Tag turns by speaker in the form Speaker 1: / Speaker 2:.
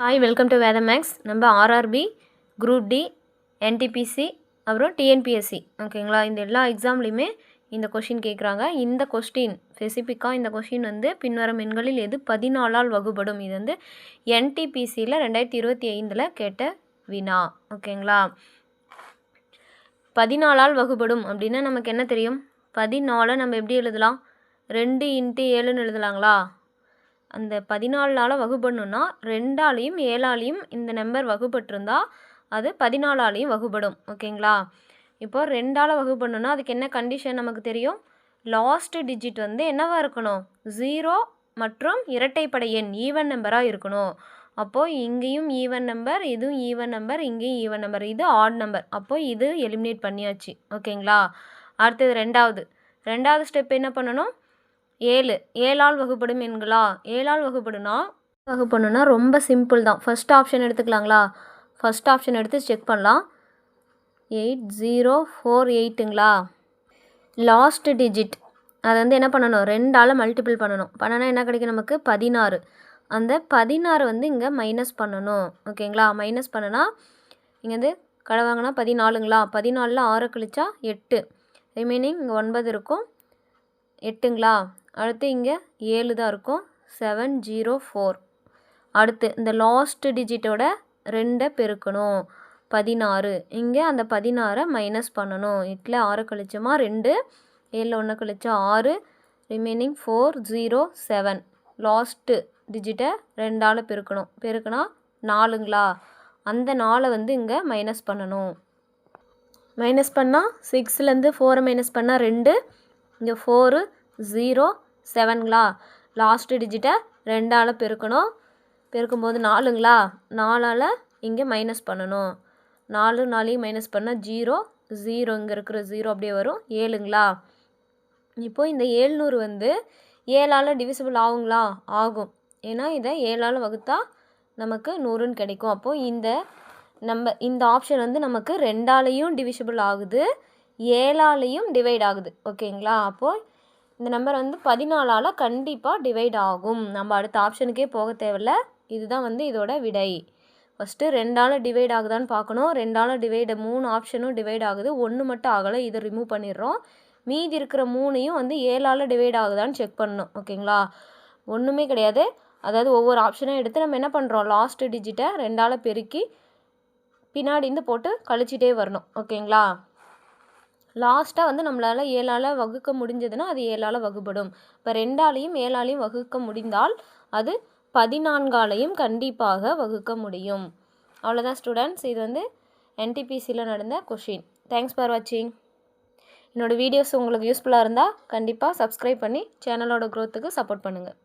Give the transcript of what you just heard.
Speaker 1: Hi welcome to Veda maths நம்ம RRB group D NTPC அப்புறம் TNPSC ஓகேங்களா இந்த எல்லா எக்ஸாம்லேயுமே இந்த கொஷின் கேட்குறாங்க இந்த கொஸ்டின் ஸ்பெசிஃபிக்காக இந்த கொஷின் வந்து பின்வரும் எண்களில் எது பதினாலால் வகுபடும்? இது வந்து என்டிபிசியில் ரெண்டாயிரத்தி இருபத்தி ஐந்தில் கேட்ட வினா. ஓகேங்களா பதினாலால் வகுபடும் அப்படின்னா நமக்கு என்ன தெரியும்? பதினாலை நம்ம எப்படி எழுதலாம்? ரெண்டு இன்ட்டு ஏழுன்னு எழுதலாங்களா? அந்த பதினாலால் வகுபடணுன்னா ரெண்டாலையும் ஏழாலையும் இந்த நம்பர் வகுபட்டிருந்தா அது பதினாலாலையும் வகுபடும். ஓகேங்களா? இப்போ ரெண்டால் வகுபடணுன்னா அதுக்கு என்ன கண்டிஷன் நமக்கு தெரியும்? லாஸ்ட் டிஜிட் வந்து என்னவா இருக்கணும்? ஜீரோ மற்றும் இரட்டைப்படை எண் ஈவன் நம்பராக இருக்கணும். அப்போது இங்கேயும் ஈவன் நம்பர் இதுவும் ஈவன் நம்பர் இங்கேயும் ஈவன் நம்பர் இது ஆட் நம்பர் அப்போது இது எலிமினேட் பண்ணியாச்சு. ஓகேங்களா? அடுத்தது ரெண்டாவது. ரெண்டாவது ஸ்டெப் என்ன பண்ணணும்? ஏழு. ஏழால் வகுப்படும் எண்களா? ஏழால் வகுப்படுனா வகுப்படணும்னா ரொம்ப சிம்பிள் தான். ஃபஸ்ட் ஆப்ஷன் எடுத்துக்கலாங்களா? ஃபஸ்ட் ஆப்ஷன் எடுத்து செக் பண்ணலாம். எயிட் ஜீரோ ஃபோர் எயிட்டுங்களா? லாஸ்ட் டிஜிட் அதை வந்து என்ன பண்ணணும்? ரெண்டால் மல்டிபிள் பண்ணணும். பண்ணனா என்ன கிடைக்கும் நமக்கு? பதினாறு. அந்த பதினாறு வந்து இங்கே மைனஸ் பண்ணணும். ஓகேங்களா மைனஸ் பண்ணனா இங்கே வந்து கடை வாங்கினா பதினாலுங்களா? பதினாலில் ஆறு கழிச்சா எட்டு. ரிமைனிங் இங்கே ஒன்பது இருக்கும். எட்டுங்களா? அடுத்து இங்கே ஏழு தான் இருக்கும். செவன் ஜீரோ ஃபோர் அடுத்து இந்த லாஸ்ட் டிஜிட்டோட ரெண்டை பெருக்கணும். பதினாறு. இங்கே அந்த பதினாறை மைனஸ் பண்ணணும். எட்டில் ஆறு கழிச்சோமா? ரெண்டு. ஏழில் ஒன்று கழிச்சா ஆறு. Remaining four zero seven last டிஜிட்டை ரெண்டால் பெருக்கணும். பெருக்கினா நாலுங்களா? அந்த நாளை வந்து இங்கே மைனஸ் பண்ணணும். மைனஸ் பண்ணால் சிக்ஸ்லேருந்து ஃபோரை மைனஸ் பண்ணால் ரெண்டு. இங்கே ஃபோரு ஜீரோ செவனுங்களா லாஸ்ட்டு டிஜிட்டை ரெண்டால் பெருக்கணும். பெருக்கும்போது நாலுங்களா? நாலால் இங்கே மைனஸ் பண்ணணும். நாலு நாளையும் மைனஸ் பண்ணால் ஜீரோ ஜீரோ இங்கே இருக்கிற ஜீரோ அப்படியே வரும். ஏழுங்களா? இப்போது இந்த ஏழ்நூறு வந்து ஏழால் டிவிசிபிள் ஆகுங்களா? ஆகும். ஏன்னா இதை ஏழால் வகுத்தா நமக்கு நூறுன்னு கிடைக்கும். அப்போது இந்த நம்ம இந்த ஆப்ஷன் வந்து நமக்கு ரெண்டாலையும் டிவிசிபிள் ஆகுது. ஏழாலையும் டிவைட் ஆகுது. ஓகேங்களா அப்போது இந்த நம்பர் வந்து பதினாலால் கண்டிப்பாக டிவைட் ஆகும். நம்ம அடுத்த ஆப்ஷனுக்கே போக தேவையில்ல. இதுதான் வந்து இதோட விடை. ஃபஸ்ட்டு ரெண்டால் டிவைட் ஆகுதான்னு பார்க்கணும். ரெண்டால் டிவைடு மூணு ஆப்ஷனும் டிவைட் ஆகுது. ஒன்று மட்டும் ஆகலை. இதை ரிமூவ் பண்ணிடுறோம். மீதி இருக்கிற மூணையும் வந்து ஏழால் டிவைட் ஆகுதான்னு செக் பண்ணணும். ஓகேங்களா ஒன்றுமே கிடையாது. அதாவது ஒவ்வொரு ஆப்ஷனும் எடுத்து நம்ம என்ன பண்ணுறோம் லாஸ்ட்டு டிஜிட்டை ரெண்டால் பெருக்கி பின்னாடி இருந்து போட்டு கழிச்சிட்டே வரணும். ஓகேங்களா லாஸ்ட்டாக வந்து நம்மளால் ஏழால் வகுக்க முடிஞ்சதுன்னா அது ஏழால் வகுப்படும் இப்போ ரெண்டாலையும் ஏழாலையும் வகுக்க முடிந்தால் அது பதினான்காலையும் கண்டிப்பாக வகுக்க முடியும். அவ்வளோதான் ஸ்டூடெண்ட்ஸ் இது வந்து என்டிபிசியில் நடந்த கொஷின் தேங்க்ஸ் ஃபார் வாட்சிங் என்னோடய வீடியோஸ் உங்களுக்கு யூஸ்ஃபுல்லாக இருந்தால் கண்டிப்பாக சப்ஸ்கிரைப் பண்ணி சேனலோட க்ரோத்துக்கு சப்போர்ட் பண்ணுங்கள்